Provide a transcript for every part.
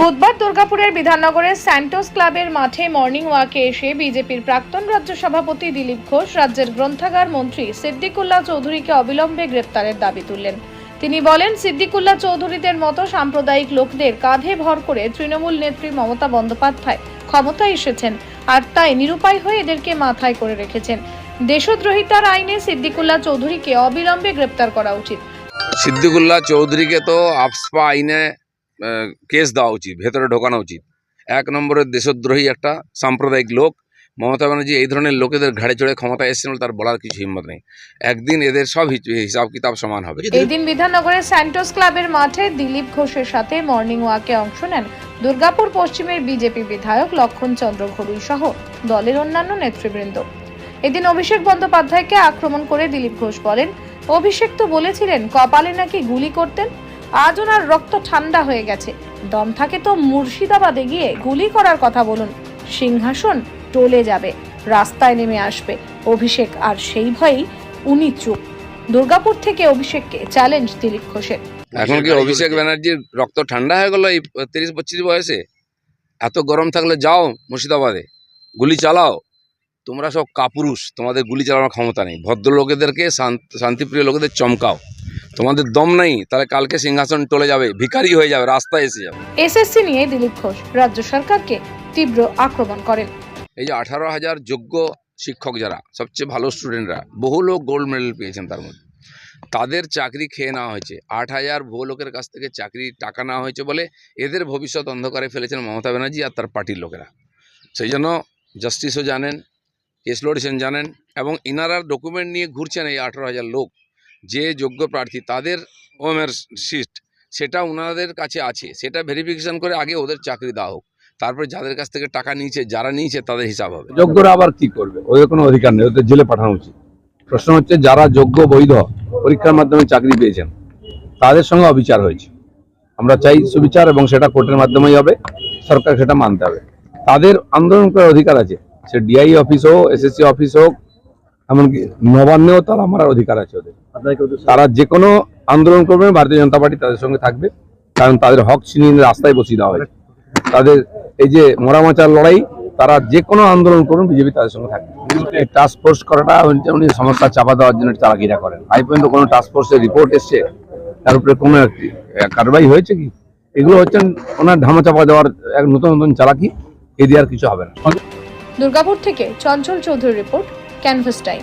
বুধবার দুর্গাপুরের বিধাননগরের স্যান্টোস ক্লাবের মাঠে মর্নিং ওয়াকে এসে বিজেপির প্রাক্তন রাজ্য সভাপতি দিলীপ ঘোষ, রাজ্যের গ্রন্থাগার মন্ত্রী সিদ্দিকুল্লাহ চৌধুরীকে অবিলম্বে গ্রেপ্তারের দাবি তুললেন। তিনি বলেন, সিদ্দিকুল্লাহ চৌধুরীদের মতো সাম্প্রদায়িক লোকদের কাঁধে ভর করে তৃণমূল নেত্রী মমতা বন্দ্যোপাধ্যায় ক্ষমতায় এসেছেন আর তাই নিরুপায় হয়ে এদেরকে মাথায় করে রেখেছেন। দেশদ্রোহিতার আইনে সিদ্দিকুল্লাহ চৌধুরীকে অবিলম্বে গ্রেপ্তার করা উচিত। সিদ্দিকুল্লাহ চৌধুরীকে তো আফসপা আইনে কেস দেওয়া উচিত, ভেতরে ঢোকানো উচিত। এক নম্বরের দেশদ্রোহী একটা সাম্প্রদায়িক লোক, মমতা ব্যানার্জি এই ধরনের লোকেদের ঘাড়ে চড়ে ক্ষমতা এসেছিল, তার বলার কিছু হিম্মত নেই। একদিন এদের সব হিসাব কিতাব সমান হবে। এই দিন বিধাননগরের স্যান্টোস ক্লাবের মাঠে দিলীপ ঘোষের সাথে মর্নিং ওয়াকে অংশ নেন দুর্গাপুর পশ্চিমের বিজেপি বিধায়ক লক্ষণ চন্দ্র ঘড়ুই সহ দলের অন্যান্য নেতৃবৃন্দ। এদিন অভিষেক বন্দ্যোপাধ্যায়কে আক্রমণ করে দিলীপ ঘোষ বলেন, অভিষেক তো বলেছিলেন, কপালে নাকি গুলি করতেন? আজ ওনার রক্ত ঠান্ডা হয়ে গেছে। দম থাকে তো মুর্শিদাবাদে গিয়ে গুলি করার কথা বলুন। সিংহাসন টলে যাবে, রাস্তায় নেমে আসবে। অভিষেক আর সেই ভয়েই উনি চুপ। দুর্গাপুর থেকে অভিষেককে চ্যালেঞ্জ দিলীপ ঘোষের। এখন কি অভিষেক ব্যানার্জির রক্ত ঠান্ডা হয়ে গেল এই তিরিশ পঁচিশ বয়সে? এত গরম থাকলে যাও মুর্শিদাবাদে, গুলি চালাও। তোমরা সব কাপুরুষ, তোমাদের গুলি চালানোর ক্ষমতা নেই। ভদ্র লোকেদেরকে শান্তিপ্রিয় লোকেদের চমকাও। তোমাদের দম নেই তাহলে কালকে সিংহাসন টলে যাবে ভিখারি হয়ে যাবে রাস্তায় এসে যাবে। এসএসসি নিয়ে দিলীপ ঘোষ রাজ্য সরকারকে তীব্র আক্রমণ করেন। এই যে আঠারো হাজার যোগ্য শিক্ষক যারা সবচেয়ে ভালো স্টুডেন্টরা বহু লোক গোল্ড মেডেল পেয়েছেন তার মধ্যে। তাদের চাকরি খেয়ে নেওয়া হয়েছে। আট হাজার ভুয়ো লোকের কাছ থেকে চাকরি টাকা নেওয়া হয়েছে বলে এদের ভবিষ্যৎ অন্ধকারে ফেলেছেন মমতা ব্যানার্জি আর তার পার্টির লোকেরা। সেই জন্য জাস্টিসও জানেন কেস লড়েছেন জানেন এবং ইনারা ডকুমেন্ট নিয়ে ঘুরছেন এই আঠারো হাজার লোক। যে যোগ্য প্রার্থী তাদের ওমের সিট সেটা ওনাদের কাছে আছে। সেটা ভেরিফিকেশন করে আগে ওদের চাকরি দেওয়া হোক। তারপরে যাদের কাছ থেকে টাকা নিয়েছে, যারা নিয়েছে তাদের হিসাব হবে। যোগ্যরা আবার কি করবে? ওদের কোনো অধিকার নেই, ওদের জেলে পাঠানো উচিত। প্রশ্ন হচ্ছে, যারা যোগ্য, বৈধ পরীক্ষার মাধ্যমে চাকরি পেয়েছেন, তাদের সঙ্গে অবিচার হয়েছে। আমরা চাই সুবিচার এবং সেটা কোর্টের মাধ্যমেই হবে, সরকার সেটা মানতে হবে। তাদের আন্দোলন করার অধিকার আছে। সে ডিআই অফিস হোক এসএসসি অফিস হোক, এমনকি নবান্নেও তারা মারার অধিকার আছে ওদের। তারা যে কোনো আন্দোলন করবে ভারতীয় জনতা পার্টি তাদের সঙ্গে থাকবে। কারণ তাদের হক ছিনিয়ে রাস্তায় বসিয়ে দেওয়া হয়েছে। তাদের এই যে মোড়ামাচার লড়াই তারা যে কোনো আন্দোলন করুন বিজেপি তাদের সঙ্গে থাকবে। টাস্ক ফোর্স করাটা উনি- সমস্যা চাপা দেওয়ার জন্য চালাকিরা করেন। আই পর্যন্ত কোনো টাস্ক ফোর্সের রিপোর্ট এসছে তার উপরে কোনো কারবাই হয়েছে কি? এগুলো হচ্ছেন ওনার ধামা চাপা দেওয়ার এক নতুন নতুন চালাকি এ দিয়ে আর কিছু হবে না। দুর্গাপুর থেকে Chanchal Chowdhury report canvas time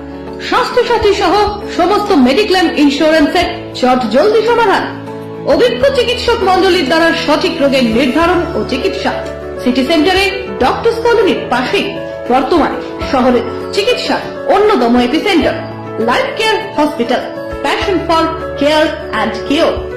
স্বাস্থ্য সাথী সহ সমস্ত মেডিক্লেম ইন্স্যুরেন্সের চট জলদি সমাধান। অভিজ্ঞ চিকিৎসক মন্ডলীর দ্বারা সঠিক রোগের নির্ধারণ ও চিকিৎসা। সিটি সেন্টারে ডক্টর কলোনির পাশেই বর্তমানে শহরের চিকিৎসা অন্যতম epicentre. Life care hospital, passion for care and cure.